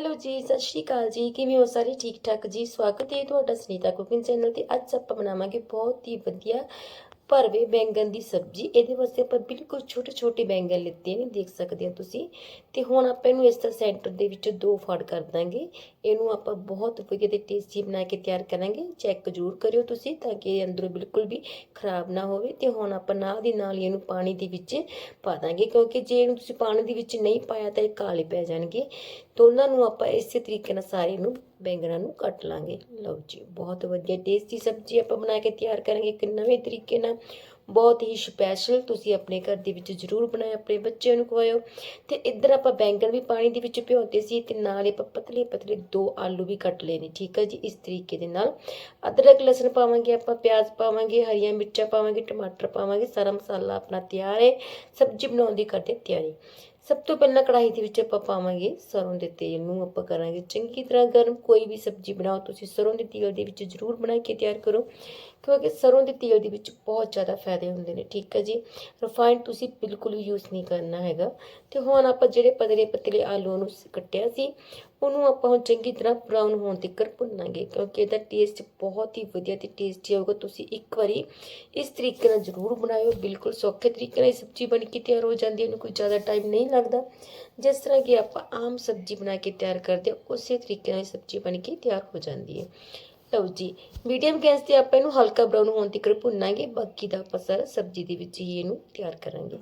Hello ਜੀ, ਸਤਿ ਸ਼੍ਰੀ ਅਕਾਲ ਜੀ। ਕਿਵੇਂ ਹੋ ਸਾਰੇ? ਠੀਕ ਠਾਕ ਜੀ। ਸਵਾਗਤ ਹੈ ਤੁਹਾਡਾ ਸੁਨੀਤਾ ਕੁਕਿੰਗ ਚੈਨਲ ਤੇ। ਅੱਜ ਆਪਾਂ ਬਣਾਵਾਂਗੇ ਬਹੁਤ ਹੀ ਵਧੀਆ ਭਰਵੇ ਬੈਂਗਣ ਦੀ ਸਬਜ਼ੀ, ਇਹਦੇ ਵਾਸਤੇ ਆਪਾਂ ਬਿਲਕੁਲ ਛੋਟੇ ਛੋਟੇ ਬੈਂਗਣ ਲਿੱਤੇ ਨੇ, ਦੇਖ ਸਕਦੇ ਹੋ ਤੁਸੀਂ। ਤੇ ਹੁਣ ਆਪਾਂ ਇਹਨੂੰ ਇਸ ਤਰ੍ਹਾਂ ਸੈਂਟਰ ਦੇ ਵਿੱਚ ਦੋ ਫਾੜ ਕਰ ਦਾਂਗੇ। ਇਹਨੂੰ ਆਪਾਂ ਬਹੁਤ ਵਧੀਆ ਤੇ ਟੇਸਟੀ ਬਣਾ ਕੇ ਤਿਆਰ ਕਰਾਂਗੇ। ਚੈੱਕ ਜ਼ਰੂਰ ਕਰਿਓ ਤੁਸੀਂ ਤਾਂ ਕਿ ਇਹ ਅੰਦਰੋਂ ਬਿਲਕੁਲ ਵੀ ਖਰਾਬ ਨਾ ਹੋਵੇ। ਤੇ ਹੁਣ ਆਪਾਂ ਨਾਲ ਦੀ ਨਾਲ ਹੀ ਇਹਨੂੰ ਪਾਣੀ ਦੇ ਵਿੱਚ ਪਾ ਦਾਂਗੇ, ਕਿਉਂਕਿ ਜੇ ਇਹਨੂੰ ਤੁਸੀਂ ਪਾਣੀ ਦੇ ਵਿੱਚ ਨਹੀਂ ਪਾਇਆ ਤਾਂ ਇਹ ਕਾਲੇ ਪੈ ਜਾਣਗੇ। ਤਾਂ ਉਹਨਾਂ ਨੂੰ ਆਪਾਂ ਇਸੇ ਤਰੀਕੇ ਨਾਲ ਸਾਰੇ ਨੂੰ ਬੈਂਗਣਾਂ ਨੂੰ ਕੱਟ ਲਾਂਗੇ। ਲਓ ਜੀ, ਬਹੁਤ ਵਧੀਆ ਟੇਸਟੀ ਸਬਜ਼ੀ ਆਪਾਂ ਬਣਾ ਕੇ ਤਿਆਰ ਕਰਾਂਗੇ ਇੱਕ ਨਵੇਂ ਤਰੀਕੇ ਨਾਲ। ਬਹੁਤ ਹੀ ਸਪੈਸ਼ਲ ਤੁਸੀਂ ਆਪਣੇ ਘਰ ਦੇ ਵਿੱਚ ਜ਼ਰੂਰ ਬਣਾਏ ਆਪਣੇ ਬੱਚਿਆਂ ਨੂੰ ਖਵਾਇਓ। ਤੇ ਇੱਧਰ ਆਪਾਂ ਬੈਂਗਣ ਵੀ ਪਾਣੀ ਦੇ ਵਿੱਚ ਭਿਉਂਤੇ ਸੀ ਤੇ ਨਾਲ ਹੀ ਆਪਾਂ ਪਤਲੇ ਪਤਲੇ ਦੋ ਆਲੂ ਵੀ ਕੱਟ ਲਏ ਨੇ, ਠੀਕ ਹੈ ਜੀ? ਇਸ ਤਰੀਕੇ ਦੇ ਨਾਲ ਅਦਰਕ, ਲਸਣ ਪਾਵਾਂਗੇ ਆਪਾਂ, ਪਿਆਜ਼ ਪਾਵਾਂਗੇ, ਹਰੀਆਂ ਮਿਰਚਾਂ ਪਾਵਾਂਗੇ, ਟਮਾਟਰ ਪਾਵਾਂਗੇ, ਸਾਰਾ ਮਸਾਲਾ ਆਪਣਾ ਤਿਆਰ ਹੈ, ਸਬਜ਼ੀ ਬਣਾਉਣ ਦੀ ਕਰਦੇ ਤਿਆਰੀ। ਸਭ ਤੋਂ ਪਹਿਲਾਂ ਕੜਾਹੀ ਦੇ ਵਿੱਚ ਆਪਾਂ ਪਾਵਾਂਗੇ ਸਰੋਂ ਦੇ ਤੇਲ ਨੂੰ, ਆਪਾਂ ਕਰਾਂਗੇ ਚੰਗੀ ਤਰ੍ਹਾਂ ਗਰਮ, ਕੋਈ ਵੀ ਸਬਜ਼ੀ ਬਣਾਓ, ਤੁਸੀਂ ਸਰੋਂ ਦੇ ਤੇਲ ਦੇ ਵਿੱਚ ਜ਼ਰੂਰ ਬਣਾ ਕੇ ਤਿਆਰ ਕਰੋ, ਕਿਉਂਕਿ ਸਰੋਂ ਦੇ ਤੇਲ ਦੇ ਵਿੱਚ ਬਹੁਤ ਜ਼ਿਆਦਾ ਫਾਇਦੇ ਹੁੰਦੇ ਨੇ, ਠੀਕ ਹੈ ਜੀ? ਰਿਫਾਈਨਡ ਤੁਸੀਂ ਬਿਲਕੁਲ ਵੀ ਯੂਜ਼ ਨਹੀਂ ਕਰਨਾ ਹੈਗਾ। ਤੇ ਹੁਣ ਆਪਾਂ ਜਿਹੜੇ ਪਤਲੇ ਪਤਲੇ ਆਲੂ ਨੂੰ ਕੱਟਿਆ ਸੀ ਉਹਨੂੰ ਆਪਾਂ ਹੁਣ ਚੰਗੀ ਤਰ੍ਹਾਂ ਬਰਾਊਨ ਹੋਣ ਤੱਕ ਭੁੰਨਾਂਗੇ ਕਿਉਂਕਿ ਇਹਦਾ ਟੇਸਟ ਬਹੁਤ ਹੀ ਵਧੀਆ ਤੇ ਟੇਸਟੀ ਆਊਗਾ। ਤੁਸੀਂ ਇੱਕ ਵਾਰੀ ਇਸ ਤਰੀਕੇ ਨਾਲ ਜ਼ਰੂਰ ਬਣਾਇਓ ਬਿਲਕੁਲ ਸੌਖੇ ਤਰੀਕੇ ਨਾਲ ਇਹ ਸਬਜ਼ੀ ਬਣ ਕੇ ਤਿਆਰ ਹੋ ਜਾਂਦੀ ਹੈ ਇਹਨੂੰ ਕੋਈ ਜ਼ਿਆਦਾ ਟਾਈਮ ਨਹੀਂ ਲੱਗਦਾ। ਜਿਸ ਤਰ੍ਹਾਂ ਕਿ ਆਪਾਂ ਆਮ ਸਬਜ਼ੀ ਬਣਾ ਕੇ ਤਿਆਰ ਕਰਦੇ ਹਾਂ, ਉਸੇ ਤਰੀਕੇ ਨਾਲ ਇਹ ਸਬਜ਼ੀ ਬਣ ਕੇ ਤਿਆਰ ਹੋ ਜਾਂਦੀ ਹੈ। ਲਓ ਜੀ ਮੀਡੀਅਮ ਗੈਸ ਤੇ ਆਪਾਂ ਇਹਨੂੰ ਹਲਕਾ ਬਰਾਊਨ ਹੋਣ ਤੱਕ ਭੁੰਨਾਂਗੇ ਬਾਕੀ ਦਾ ਆਪਾਂ ਸਾਰਾ ਸਬਜ਼ੀ ਦੇ ਵਿੱਚ ਹੀ ਇਹਨੂੰ ਤਿਆਰ ਕਰਾਂਗੇ।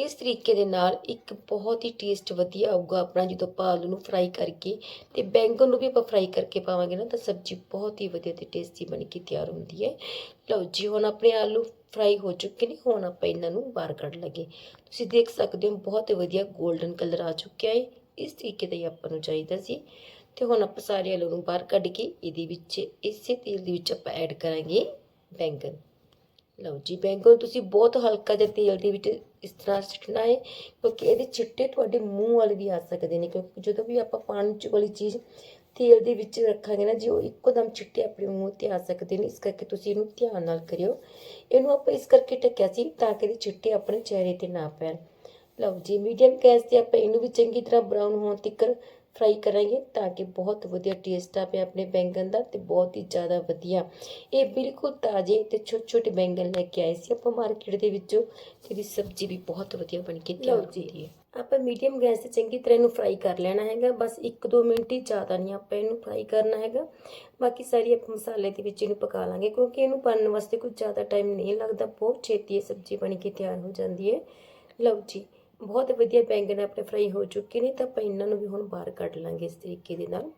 ਇਸ ਤਰੀਕੇ ਦੇ ਨਾਲ ਇੱਕ ਬਹੁਤ ਹੀ ਟੇਸਟ ਵਧੀਆ ਆਊਗਾ ਆਪਣਾ ਜਦੋਂ ਆਪਾਂ ਆਲੂ ਨੂੰ ਫਰਾਈ ਕਰਕੇ ਤੇ ਬੈਂਗਣ ਨੂੰ ਵੀ ਆਪਾਂ ਫਰਾਈ ਕਰਕੇ ਪਾਵਾਂਗੇ ਨਾ ਤਾਂ ਸਬਜ਼ੀ ਬਹੁਤ ਹੀ ਵਧੀਆ ਤੇ ਟੇਸਟੀ ਬਣ ਕੇ ਤਿਆਰ ਹੁੰਦੀ ਹੈ। ਲਓ ਜੀ, ਹੁਣ ਆਪਣੇ ਆਲੂ ਫਰਾਈ ਹੋ ਚੁੱਕੇ ਨੇ, ਹੁਣ ਆਪਾਂ ਇਹਨਾਂ ਨੂੰ ਬਾਹਰ ਕੱਢ ਲਗੇ। ਤੁਸੀਂ ਦੇਖ ਸਕਦੇ ਹੋ ਬਹੁਤ ਹੀ ਵਧੀਆ 골ਡਨ ਕਲਰ ਆ ਚੁੱਕਿਆ ਹੈ ਇਸ ਤਰੀਕੇ ਦਾ ਹੀ ਆਪਾਂ ਨੂੰ ਚਾਹੀਦਾ ਸੀ। ਤੇ ਹੁਣ ਆਪਾਂ ਸਾਰੇ ਆਲੂ ਨੂੰ ਬਾਹਰ ਕੱਢ ਕੇ ਇਹਦੇ ਵਿੱਚ ਇਸੇ ਤੇਲ ਦੇ ਵਿੱਚ ਆਪਾਂ ਐਡ ਕਰਾਂਗੇ ਬੈਂਗਣ। ਲਓ ਜੀ, ਬੈਂਗਣ ਤੁਸੀਂ ਬਹੁਤ ਹਲਕਾ ਜਿਹਾ ਤੇਲ ਦੇ ਵਿੱਚ ਇਸ ਤਰ੍ਹਾਂ ਛਿੱਟਣਾ ਹੈ, ਕਿਉਂਕਿ ਇਹਦੇ ਛਿੱਟੇ ਤੁਹਾਡੇ ਮੂੰਹ ਵਾਲੇ ਵੀ ਆ ਸਕਦੇ ਨੇ, ਕਿਉਂਕਿ ਜਦੋਂ ਵੀ ਆਪਾਂ ਪਾਣੀ ਚ ਵਾਲੀ ਚੀਜ਼ ਤੇਲ ਦੇ ਵਿੱਚ ਰੱਖਾਂਗੇ ਨਾ, ਜੀ ਉਹ ਇੱਕੋਦਮ ਛਿੱਟੇ ਆਪਣੇ ਮੂੰਹ ਤੇ ਆ ਸਕਦੇ ਨੇ, ਇਸ ਕਰਕੇ ਤੁਸੀਂ ਇਹਨੂੰ ਧਿਆਨ ਨਾਲ ਕਰਿਓ। ਇਹਨੂੰ ਆਪਾਂ ਇਸ ਕਰਕੇ ਢੱਕਿਆ ਸੀ ਤਾਂ ਕਿ ਇਹਦੇ ਛਿੱਟੇ ਆਪਣੇ ਚਿਹਰੇ ਤੇ ਨਾ ਪੈਣ। ਲਓ ਜੀ, ਮੀਡੀਅਮ ਗੈਸ ਤੇ ਆਪਾਂ ਇਹਨੂੰ ਵੀ ਚੰਗੀ ਤਰ੍ਹਾਂ ਬਰਾਊਨ ਹੋਣ ਤੱਕ ਫਰਾਈ ਕਰਾਂਗੇ ਤਾਂ ਕਿ ਬਹੁਤ ਵਧੀਆ ਟੇਸਟ ਆਵੇ ਆਪਣੇ ਬੈਂਗਣ ਦਾ ਤੇ ਬਹੁਤ ਹੀ ਜ਼ਿਆਦਾ ਵਧੀਆ। ਇਹ ਬਿਲਕੁਲ ਤਾਜ਼ੇ ਤੇ ਛੋਟੇ ਛੋਟੇ ਬੈਂਗਣ ਲੈ ਕੇ ਆਏ ਸੀ ਆਪਾਂ ਮਾਰਕੀਟ ਦੇ ਵਿੱਚੋਂ ਇਹਦੀ ਸਬਜ਼ੀ ਵੀ ਬਹੁਤ ਵਧੀਆ ਬਣ ਕੇ ਤਿਆਰ ਹੁੰਦੀ ਹੈ। ਆਪਾਂ ਮੀਡੀਅਮ ਗੈਸ ਤੇ ਚੰਗੀ ਤਰ੍ਹਾਂ ਇਹਨੂੰ ਫਰਾਈ ਕਰ ਲੈਣਾ ਹੈਗਾ। ਬਸ 1-2 ਮਿੰਟ ਹੀ ਜ਼ਿਆਦਾ ਨਹੀਂ ਆਪਾਂ ਇਹਨੂੰ ਫਰਾਈ ਕਰਨਾ ਹੈਗਾ। ਬਾਕੀ ਸਾਰੀ ਆਪਾਂ ਮਸਾਲੇ ਦੇ ਵਿੱਚ ਇਹਨੂੰ ਪਕਾ ਲਾਂਗੇ ਕਿਉਂਕਿ ਇਹਨੂੰ ਬਣਨ ਵਾਸਤੇ ਕੁਝ ਜ਼ਿਆਦਾ ਟਾਈਮ ਨਹੀਂ ਲੱਗਦਾ। ਬਹੁਤ ਛੇਤੀ ਇਹ ਸਬਜ਼ੀ ਬਣ ਕੇ ਤਿਆਰ ਹੋ ਜਾਂਦੀ ਹੈ। ਲਓ ਜੀ ਬਹੁਤ ਵਧੀਆ ਬੈਂਗਣ ਆਪਣੇ ਫਰਾਈ ਹੋ ਚੁੱਕੇ ਨੇ, ਤਾਂ ਆਪਾਂ ਇਹਨਾਂ ਨੂੰ ਵੀ ਹੁਣ ਬਾਹਰ ਕੱਢ ਲਾਂਗੇ ਇਸ ਤਰੀਕੇ ਦੇ ਨਾਲ।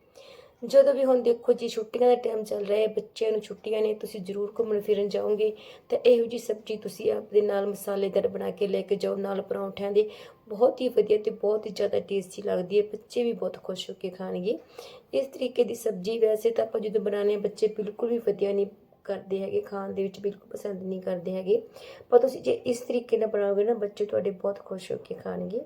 ਜਦੋਂ ਵੀ ਹੁਣ ਦੇਖੋ ਜੀ, ਛੁੱਟੀਆਂ ਦਾ ਟਾਈਮ ਚੱਲ ਰਿਹਾ ਹੈ, ਬੱਚਿਆਂ ਨੂੰ ਛੁੱਟੀਆਂ ਨੇ, ਤੁਸੀਂ ਜ਼ਰੂਰ ਘੁੰਮਣ ਫਿਰਨ ਜਾਓਗੇ। ਤਾਂ ਇਹੋ ਜੀ ਸਬਜ਼ੀ ਤੁਸੀਂ ਆਪਦੇ ਨਾਲ ਮਸਾਲੇਦਾਰ ਬਣਾ ਕੇ ਲੈ ਕੇ ਜਾਓ, ਨਾਲ ਪਰੌਂਠਿਆਂ ਦੇ। ਬਹੁਤ ਹੀ ਵਧੀਆ ਤੇ ਬਹੁਤ ਹੀ ਜ਼ਿਆਦਾ ਟੇਸਟੀ ਲੱਗਦੀ ਹੈ, ਬੱਚੇ ਵੀ ਬਹੁਤ ਖੁਸ਼ ਹੋ ਕੇ ਖਾਣਗੇ। ਇਸ ਤਰੀਕੇ ਦੀ ਸਬਜ਼ੀ ਵੈਸੇ ਤਾਂ ਆਪਾਂ ਜਦੋਂ ਬਣਾਉਂਦੇ ਹਾਂ, ਬੱਚੇ ਬਿਲਕੁਲ ਵੀ ਵਧੀਆ ਨਹੀਂ ਕਰਦੇ ਹੈਗੇ, ਖਾਣ ਦੇ ਵਿੱਚ ਬਿਲਕੁਲ ਪਸੰਦ ਨਹੀਂ ਕਰਦੇ ਹੈਗੇ। ਪਰ ਤੁਸੀਂ ਜੇ ਇਸ ਤਰੀਕੇ ਨਾਲ ਬਣਾਓਗੇ ਨਾ, ਬੱਚੇ ਤੁਹਾਡੇ ਬਹੁਤ ਖੁਸ਼ ਹੋ ਕੇ ਖਾਣਗੇ।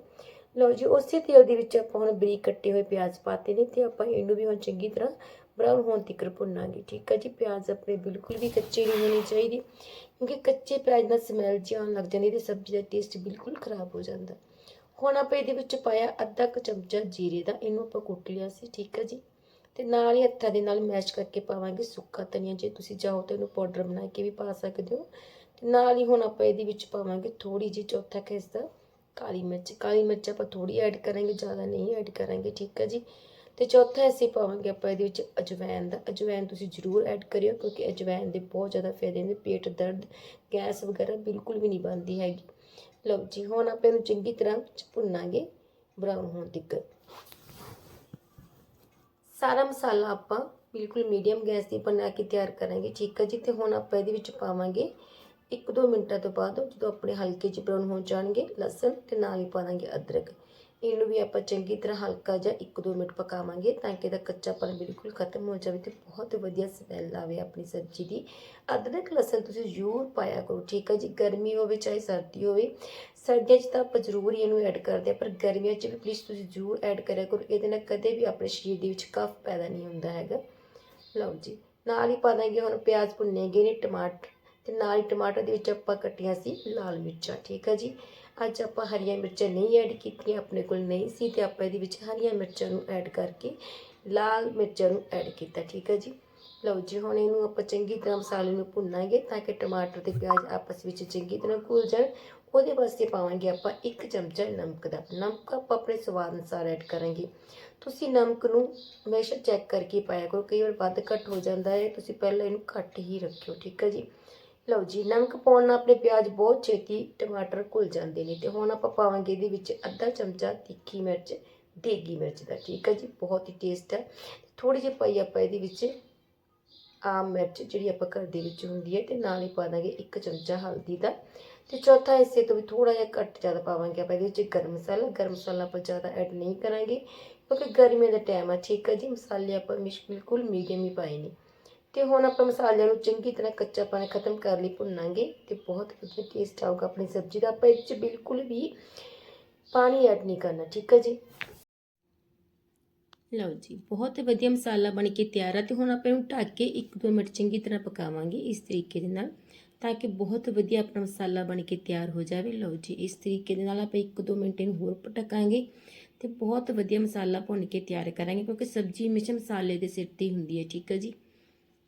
ਲਓ ਜੀ, ਉਸੇ ਤੇਲ ਦੇ ਵਿੱਚ ਆਪਾਂ ਹੁਣ ਬਰੀਕ ਕੱਟੇ ਹੋਏ ਪਿਆਜ਼ ਪਾਤੇ ਨੇ ਤੇ ਆਪਾਂ ਇਹਨੂੰ ਵੀ ਹੁਣ ਚੰਗੀ ਤਰ੍ਹਾਂ ਬਰਾਊਨ ਹੋਣ ਤੱਕ ਭੁੰਨਾਂਗੇ, ਠੀਕ ਹੈ ਜੀ? ਪਿਆਜ਼ ਆਪਣੇ ਬਿਲਕੁਲ ਵੀ ਕੱਚੇ ਨਹੀਂ ਹੋਣੇ ਚਾਹੀਦੇ, ਕਿਉਂਕਿ ਕੱਚੇ ਪਿਆਜ਼ ਨਾਲ ਸਮੈਲ ਜਿਹੀ ਆਉਣ ਲੱਗ ਜਾਂਦੀ ਤੇ ਸਬਜ਼ੀ ਦਾ ਟੇਸਟ ਬਿਲਕੁਲ ਖਰਾਬ ਹੋ ਜਾਂਦਾ। ਹੁਣ ਆਪਾਂ ਇਹਦੇ ਵਿੱਚ ਪਾਇਆ ਅੱਧਾ ਕੁ ਚਮਚਾ ਜੀਰੇ ਦਾ, ਇਹਨੂੰ ਆਪਾਂ ਕੁੱਟ ਲਿਆ ਸੀ, ਠੀਕ ਹੈ ਜੀ? ਤੇ ਨਾਲ ਹੀ ਹੱਥਾਂ ਦੇ ਨਾਲ ਮੈਸ਼ ਕਰਕੇ ਪਾਵਾਂਗੇ ਸੁੱਕਾ ਧਨੀਆ। ਜੇ ਤੁਸੀਂ ਚਾਹੋ ਤਾਂ ਇਹਨੂੰ ਪਾਊਡਰ ਬਣਾ ਕੇ ਵੀ ਪਾ ਸਕਦੇ ਹੋ। ਤੇ ਨਾਲ ਹੀ ਹੁਣ ਆਪਾਂ ਇਹਦੇ ਵਿੱਚ ਪਾਵਾਂਗੇ ਥੋੜੀ ਜਿਹੀ ਚੌਥਾ ਕੁ ਹਿੱਸਾ ਕਾਲੀ ਮਿਰਚ। ਕਾਲੀ ਮਿਰਚ ਆਪਾਂ ਥੋੜੀ ਐਡ ਕਰਾਂਗੇ, ਜ਼ਿਆਦਾ ਨਹੀਂ ਐਡ ਕਰਾਂਗੇ, ਠੀਕ ਹੈ ਜੀ? ਤੇ ਚੌਥਾ ਅਸੀਂ ਪਾਵਾਂਗੇ ਆਪਾਂ ਇਹਦੇ ਵਿੱਚ ਅਜਵਾਇਨ ਦਾ। ਅਜਵਾਇਨ ਤੁਸੀਂ ਜ਼ਰੂਰ ਐਡ ਕਰਿਓ ਕਿਉਂਕਿ ਅਜਵਾਇਨ ਦੇ ਬਹੁਤ ਜ਼ਿਆਦਾ ਫਾਇਦੇ ਨੇ। ਪੇਟ, ਦਰਦ, ਗੈਸ ਵਗੈਰਾ ਬਿਲਕੁਲ ਵੀ ਨਹੀਂ ਬਣਦੀ ਹੈਗੀ। ਲਓ ਜੀ, ਹੁਣ ਆਪਾਂ ਇਹਨੂੰ ਚੰਗੀ ਤਰ੍ਹਾਂ ਭੁੰਨਾਂਗੇ ਬਰਾਊਨ ਹੋਣ ਤੱਕ ਸਾਰਾ ਮਸਾਲਾ ਆਪਾਂ ਬਿਲਕੁਲ ਮੀਡੀਅਮ ਗੈਸ ਤੇ ਬਣਾ ਕੇ ਤਿਆਰ ਕਰਾਂਗੇ। ਠੀਕ ਹੈ ਜੀ, ਤੇ ਹੁਣ ਆਪਾਂ ਇਹਦੇ ਵਿੱਚ ਪਾਵਾਂਗੇ 1-2 ਮਿੰਟਾਂ ਤੋਂ ਬਾਅਦ ਜਦੋਂ ਆਪਣੇ ਹਲਕੇ ਜਿਹੇ ਬਰਾਊਨ ਹੋ ਜਾਣਗੇ ਲਸਣ ਤੇ ਨਾਲ ਹੀ ਪਾਵਾਂਗੇ ਅਦਰਕ। ਇਹਨੂੰ ਵੀ ਆਪਾਂ ਚੰਗੀ ਤਰ੍ਹਾਂ ਹਲਕਾ ਜਿਹਾ 1-2 ਮਿੰਟ ਪਕਾਵਾਂਗੇ ਤਾਂ ਕਿ ਇਹਦਾ ਕੱਚਾਪਨ ਬਿਲਕੁਲ ਖਤਮ ਹੋ ਜਾਵੇ ਤੇ ਬਹੁਤ ਵਧੀਆ ਸਮੈਲ ਆਵੇ ਆਪਣੀ ਸਬਜ਼ੀ ਦੀ। ਅਦਰਕ, ਲਸਣ ਤੁਸੀਂ ਜ਼ਰੂਰ ਪਾਇਆ ਕਰੋ, ਠੀਕ ਹੈ ਜੀ? ਗਰਮੀ ਹੋਵੇ, ਚਾਹੇ ਸਰਦੀ ਹੋਵੇ, ਸਰਦੀਆਂ 'ਚ ਤਾਂ ਆਪਾਂ ਜ਼ਰੂਰ ਇਹਨੂੰ ਐਡ ਕਰਦੇ ਆ, ਪਰ ਗਰਮੀਆਂ 'ਚ ਵੀ ਪਲੀਜ਼ ਤੁਸੀਂ ਜ਼ਰੂਰ ਐਡ ਕਰਿਆ ਕਰੋ, ਇਹਦੇ ਨਾਲ ਕਦੇ ਵੀ ਆਪਣੇ ਸਰੀਰ ਦੇ ਵਿੱਚ ਕਫ ਪੈਦਾ ਨਹੀਂ ਹੁੰਦਾ ਹੈਗਾ। ਲਓ ਜੀ, ਨਾਲ ਹੀ ਪਾ ਦਾਂਗੇ ਹੁਣ ਪਿਆਜ਼ ਭੁੰਨੇ ਗਏ ਨੇ ਟਮਾਟਰ ਤੇ ਨਾਲ ਹੀ ਟਮਾਟਰ ਦੇ ਵਿੱਚ ਆਪਾਂ ਕੱਟੀਆਂ ਸੀ ਲਾਲ ਮਿਰਚਾਂ, ਠੀਕ ਹੈ ਜੀ? ਅੱਜ ਆਪਾਂ ਹਰੀਆਂ ਮਿਰਚਾਂ ਨਹੀਂ ਐਡ ਕੀਤੀਆਂ, ਆਪਣੇ ਕੋਲ ਨਹੀਂ ਸੀ ਤੇ ਆਪਾਂ ਇਹਦੇ ਵਿੱਚ ਹਰੀਆਂ ਮਿਰਚਾਂ ਨੂੰ ਐਡ ਕਰਕੇ ਲਾਲ ਮਿਰਚਾਂ ਨੂੰ ਐਡ ਕੀਤਾ, ਠੀਕ ਹੈ ਜੀ? ਲਓ ਜੀ, ਹੁਣ ਇਹਨੂੰ ਆਪਾਂ ਚੰਗੀ ਤਰ੍ਹਾਂ ਮਸਾਲੇ ਨੂੰ ਭੁੰਨਾਂਗੇ ਤਾਂ ਕਿ ਟਮਾਟਰ ਤੇ ਪਿਆਜ਼ ਆਪਸ ਵਿੱਚ ਚੰਗੀ ਤਰ੍ਹਾਂ ਘੁਲ ਜਾਣ। ਉਹਦੇ ਵਾਸਤੇ ਪਾਵਾਂਗੇ ਆਪਾਂ ਇੱਕ ਚਮਚਾ ਨਮਕ ਦਾ। ਨਮਕ ਆਪਾਂ ਆਪਣੇ ਸਵਾਦ ਅਨੁਸਾਰ ਐਡ ਕਰਾਂਗੇ। ਤੁਸੀਂ ਨਮਕ ਨੂੰ ਹਮੇਸ਼ਾ ਚੈੱਕ ਕਰਕੇ ਪਾਇਆ ਕਰੋ, ਕਈ ਵਾਰ ਵੱਧ ਘੱਟ ਹੋ ਜਾਂਦਾ ਹੈ, ਤੁਸੀਂ ਪਹਿਲਾਂ ਇਹਨੂੰ ਘੱਟ ਹੀ ਰੱਖਿਓ, ਠੀਕ ਹੈ ਜੀ? ਲਓ ਜੀ, ਨਮਕ ਪਾਉਣ ਨਾਲ ਆਪਣੇ ਪਿਆਜ਼ ਬਹੁਤ ਛੇਤੀ ਟਮਾਟਰ ਘੁਲ ਜਾਂਦੇ ਨੇ ਤੇ ਹੁਣ ਆਪਾਂ ਪਾਵਾਂਗੇ ਇਹਦੇ ਵਿੱਚ ਅੱਧਾ ਚਮਚਾ ਤਿੱਖੀ ਮਿਰਚ, ਦੇਗੀ ਮਿਰਚ ਦਾ, ਠੀਕ ਹੈ ਜੀ, ਬਹੁਤ ਹੀ ਟੇਸਟ ਹੈ। ਥੋੜੀ ਜਿਹੀ ਪਾਈ ਆਪਾਂ ਇਹਦੇ ਵਿੱਚ ਆਮ ਮਿਰਚ ਜਿਹੜੀ ਆਪਾਂ ਘਰ ਦੇ ਵਿੱਚ ਹੁੰਦੀ ਹੈ ਤੇ ਨਾਲ ਹੀ ਪਾ ਦਾਂਗੇ ਇੱਕ ਚਮਚਾ ਹਲਦੀ ਦਾ ਤੇ ਚੌਥਾ ਹਿੱਸੇ ਤੋਂ ਵੀ ਥੋੜਾ ਜਿਹਾ ਘੱਟ ਜ਼ਿਆਦਾ ਪਾਵਾਂਗੇ ਆਪਾਂ ਇਹਦੇ ਵਿੱਚ ਗਰਮ ਮਸਾਲਾ ਗਰਮ ਮਸਾਲਾ ਆਪਾਂ ਜ਼ਿਆਦਾ ਐਡ ਨਹੀਂ ਕਰਾਂਗੇ ਕਿਉਂਕਿ ਗਰਮੀਆਂ ਦਾ ਟਾਈਮ ਆ ਠੀਕ ਹੈ ਜੀ, ਮਸਾਲੇ ਆਪਾਂ ਮਿਸ਼ ਬਿਲਕੁਲ ਮੀਡੀਅਮ ਹੀ ਪਾਏ ਨੇ। ਤੇ ਹੁਣ ਆਪਾਂ ਮਸਾਲਿਆਂ ਨੂੰ ਚੰਗੀ ਤਰ੍ਹਾਂ ਕੱਚਾ ਪਾਣੀ ਖਤਮ ਕਰ ਲਈ, ਭੁੰਨਾਂਗੇ ਤੇ ਬਹੁਤ ਵਧੀਆ ਟੇਸਟ ਆਊਗਾ ਆਪਣੀ ਸਬਜ਼ੀ ਦਾ। ਆਪਾਂ ਇਹ 'ਚ ਬਿਲਕੁਲ ਵੀ ਪਾਣੀ ਐਡ ਨਹੀਂ ਕਰਨਾ, ਠੀਕ ਹੈ ਜੀ? ਲਓ ਜੀ, ਬਹੁਤ ਵਧੀਆ ਮਸਾਲਾ ਬਣ ਕੇ ਤਿਆਰ ਆ ਤੇ ਹੁਣ ਆਪਾਂ ਇਹਨੂੰ ਢੱਕ ਕੇ 1-2 ਮਿੰਟ ਚੰਗੀ ਤਰ੍ਹਾਂ ਪਕਾਵਾਂਗੇ ਇਸ ਤਰੀਕੇ ਦੇ ਨਾਲ, ਤਾਂ ਕਿ ਬਹੁਤ ਵਧੀਆ ਆਪਣਾ ਮਸਾਲਾ ਬਣ ਕੇ ਤਿਆਰ ਹੋ ਜਾਵੇ। ਲਓ ਜੀ, ਇਸ ਤਰੀਕੇ ਦੇ ਨਾਲ ਆਪਾਂ 1-2 ਮਿੰਟ ਇਹਨੂੰ ਹੋਰ ਪਟਕਾਂਗੇ ਤੇ ਬਹੁਤ ਵਧੀਆ ਮਸਾਲਾ ਭੁੰਨ ਕੇ ਤਿਆਰ ਕਰਾਂਗੇ, ਕਿਉਂਕਿ ਸਬਜ਼ੀ ਹਮੇਸ਼ਾ ਮਸਾਲੇ ਦੇ ਸਿਰ ਤੇ ਹੁੰਦੀ ਹੈ, ਠੀਕ ਹੈ ਜੀ?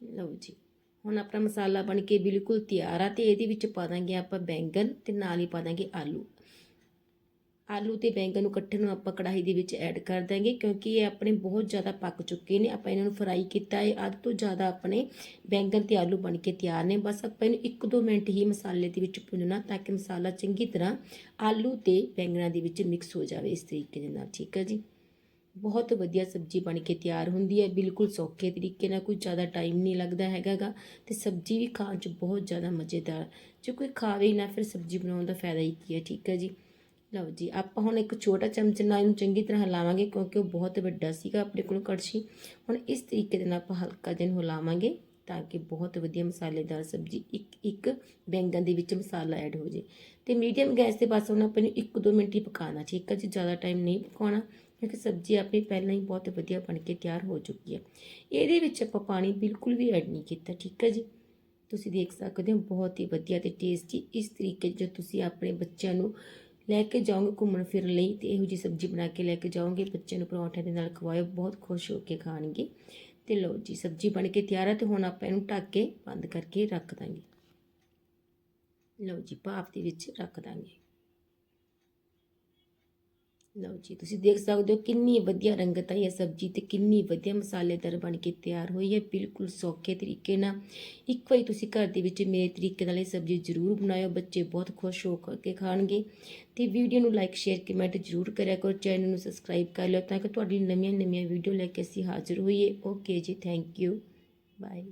ਲਓ ਜੀ। ਹੁਣ ਆਪਣਾ ਮਸਾਲਾ ਬਣ ਕੇ ਬਿਲਕੁਲ ਤਿਆਰ ਆ ਤੇ ਇਹਦੇ ਵਿੱਚ ਪਾ ਦਾਂਗੇ ਆਪਾਂ ਬੈਂਗਨ ਤੇ ਨਾਲ ਹੀ ਪਾ ਦਾਂਗੇ ਆਲੂ। ਆਲੂ ਤੇ ਬੈਂਗਣ ਨੂੰ ਇਕੱਠੇ ਨੂੰ ਆਪਾਂ ਕੜਾਹੀ ਦੇ ਵਿੱਚ ਐਡ ਕਰ ਦਾਂਗੇ ਕਿਉਂਕਿ ਇਹ ਆਪਣੇ ਬਹੁਤ ਜ਼ਿਆਦਾ ਪੱਕ ਚੁੱਕੇ ਨੇ। ਆਪਾਂ ਇਹਨਾਂ ਨੂੰ ਫਰਾਈ ਕੀਤਾ ਹੈ। ਅੱਧ ਤੋਂ ਜ਼ਿਆਦਾ ਆਪਣੇ ਬੈਂਗਣ ਤੇ ਆਲੂ ਬਣ ਕੇ ਤਿਆਰ ਨੇ। ਬਸ ਆਪਾਂ ਇਹਨੂੰ 1-2 ਮਿੰਟ ਹੀ ਮਸਾਲੇ ਦੇ ਵਿੱਚ ਭੁੰਨਣਾ ਤਾਂ ਕਿ ਮਸਾਲਾ ਚੰਗੀ ਤਰ੍ਹਾਂ ਆਲੂ ਤੇ ਬੈਂਗਣਾਂ ਦੇ ਵਿੱਚ ਮਿਕਸ ਹੋ ਜਾਵੇ ਇਸ ਤਰੀਕੇ ਦੇ ਨਾਲ। ਠੀਕ ਹੈ ਜੀ? ਬਹੁਤ ਵਧੀਆ ਸਬਜ਼ੀ ਬਣ ਕੇ ਤਿਆਰ ਹੁੰਦੀ ਹੈ, ਬਿਲਕੁਲ ਸੌਖੇ ਤਰੀਕੇ ਨਾਲ, ਕੋਈ ਜ਼ਿਆਦਾ ਟਾਈਮ ਨਹੀਂ ਲੱਗਦਾ ਹੈਗਾਗਾ ਤੇ ਸਬਜ਼ੀ ਵੀ ਖਾਣ 'ਚ ਬਹੁਤ ਜ਼ਿਆਦਾ ਮਜ਼ੇਦਾਰ, ਜੇ ਕੋਈ ਖਾਵੇ ਹੀ ਨਾ, ਫਿਰ ਸਬਜ਼ੀ ਬਣਾਉਣ ਦਾ ਫਾਇਦਾ ਹੀ ਕੀ ਹੈ, ਠੀਕ ਹੈ ਜੀ? ਲਓ ਜੀ, ਆਪਾਂ ਹੁਣ ਇੱਕ ਛੋਟਾ ਚਮਚ ਨਾਲ ਇਹਨੂੰ ਚੰਗੀ ਤਰ੍ਹਾਂ ਹਿਲਾਵਾਂਗੇ, ਕਿਉਂਕਿ ਉਹ ਬਹੁਤ ਵੱਡਾ ਸੀਗਾ ਆਪਣੇ ਕੋਲ ਕੜਛੀ। ਹੁਣ ਇਸ ਤਰੀਕੇ ਦੇ ਨਾਲ ਆਪਾਂ ਹਲਕਾ ਜਿਹਾ ਹਿਲਾਵਾਂਗੇ, ਤਾਂ ਕਿ ਬਹੁਤ ਵਧੀਆ ਮਸਾਲੇਦਾਰ ਸਬਜ਼ੀ ਇੱਕ ਇੱਕ ਬੈਂਗਣ ਦੇ ਵਿੱਚ ਮਸਾਲਾ ਐਡ ਹੋ ਜੇ ਤੇ ਮੀਡੀਅਮ ਗੈਸ ਤੇ ਬਸ ਹੁਣ ਆਪਾਂ ਨੂੰ 1-2 ਮਿੰਟ ਹੀ ਪਕਾਉਣਾ, ਠੀਕ ਹੈ ਜੀ? ਜ਼ਿਆਦਾ ਟਾਈਮ ਨਹੀਂ ਪਕਾਉਣਾ। ਕਿਉਂਕਿ ਸਬਜ਼ੀ ਆਪਣੀ ਪਹਿਲਾਂ ਹੀ ਬਹੁਤ ਵਧੀਆ ਬਣ ਕੇ ਤਿਆਰ ਹੋ ਚੁੱਕੀ ਹੈ। ਇਹਦੇ ਵਿੱਚ ਆਪਾਂ ਪਾਣੀ ਬਿਲਕੁਲ ਵੀ ਐਡ ਨਹੀਂ ਕੀਤਾ, ਠੀਕ ਹੈ ਜੀ? ਤੁਸੀਂ ਦੇਖ ਸਕਦੇ ਹੋ, ਬਹੁਤ ਹੀ ਵਧੀਆ ਤੇ ਟੇਸਟੀ ਇਸ ਤਰੀਕੇ ਜੇ ਤੁਸੀਂ ਆਪਣੇ ਬੱਚਿਆਂ ਨੂੰ ਲੈ ਕੇ ਜਾਓਗੇ ਘੁੰਮਣ ਫਿਰਨ ਲਈ ਤੇ ਇਹੋ ਜੀ ਸਬਜ਼ੀ ਬਣਾ ਕੇ ਲੈ ਕੇ ਜਾਓਗੇ, ਬੱਚਿਆਂ ਨੂੰ ਪਰੌਂਠੇ ਦੇ ਨਾਲ ਖਵਾਇਓ, ਬਹੁਤ ਖੁਸ਼ ਹੋ ਕੇ ਖਾਣਗੇ। ਤੇ ਲਓ ਜੀ, ਸਬਜ਼ੀ ਬਣ ਕੇ ਤਿਆਰ ਹੈ ਤੇ ਹੁਣ ਆਪਾਂ ਇਹਨੂੰ ਢੱਕ ਕੇ ਬੰਦ ਕਰਕੇ ਰੱਖ ਦਾਂਗੇ। ਲਓ ਜੀ, ਭਾਫ ਦੇ ਵਿੱਚ ਰੱਖ ਦਾਂਗੇ। ਲਓ ਜੀ, ਤੁਸੀਂ ਦੇਖ ਸਕਦੇ ਹੋ ਕਿੰਨੀ ਵਧੀਆ ਰੰਗਤ ਆਈ ਹੈ ਸਬਜ਼ੀ ਤੇ ਕਿੰਨੀ ਵਧੀਆ ਮਸਾਲੇਦਾਰ ਬਣ ਕੇ ਤਿਆਰ ਹੋਈ ਹੈ, ਬਿਲਕੁਲ ਸੌਖੇ ਤਰੀਕੇ ਨਾਲ। ਇੱਕ ਵਾਰੀ ਤੁਸੀਂ ਘਰ ਦੇ ਵਿੱਚ ਮੇਰੇ ਤਰੀਕੇ ਨਾਲ ਇਹ ਸਬਜ਼ੀ ਜ਼ਰੂਰ ਬਣਾਇਓ, ਬੱਚੇ ਬਹੁਤ ਖੁਸ਼ ਹੋ ਕੇ ਖਾਣਗੇ। ਤੇ ਵੀਡੀਓ ਨੂੰ ਲਾਈਕ ਸ਼ੇਅਰ ਕਮੈਂਟ ਜ਼ਰੂਰ ਕਰਿਆ ਕਰੋ ਚੈਨਲ ਨੂੰ ਸਬਸਕ੍ਰਾਈਬ ਕਰ ਲਿਓ ਤਾਂ ਕਿ ਤੁਹਾਡੀ ਨਵੀਆਂ ਨਵੀਆਂ ਵੀਡੀਓ ਲੈ ਕੇ ਅਸੀਂ ਹਾਜ਼ਰ ਹੋਈਏ। ਓਕੇ ਜੀ ਥੈਂਕ ਯੂ ਬਾਏ